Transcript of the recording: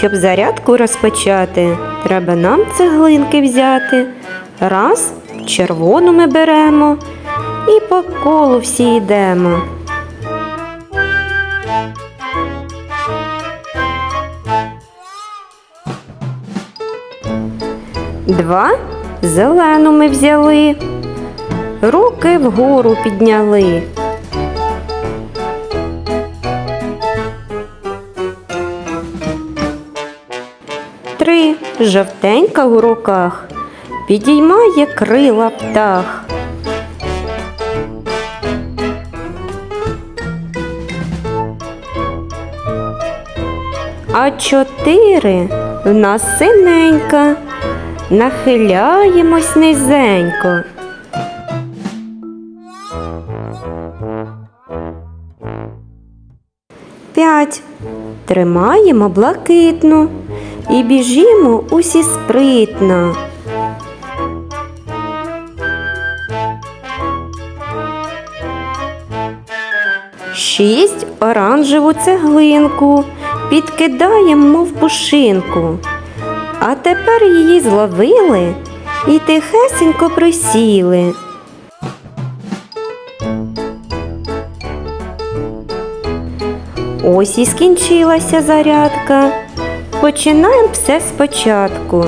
Щоб зарядку розпочати, треба нам цеглинки взяти. Раз, червону ми беремо і по колу всі йдемо. Два зелену ми взяли, руки вгору підняли. Три жовтенька у руках, підіймає крила птах. А чотири в нас синенька, нахиляємось низенько. П'ять. Тримаємо блакитну і біжімо усі спритно. Шість оранжеву цеглинку підкидаємо, мов пушинку. А тепер її зловили і тихесенько присіли. Ось і скінчилася зарядка. Починаємо все спочатку.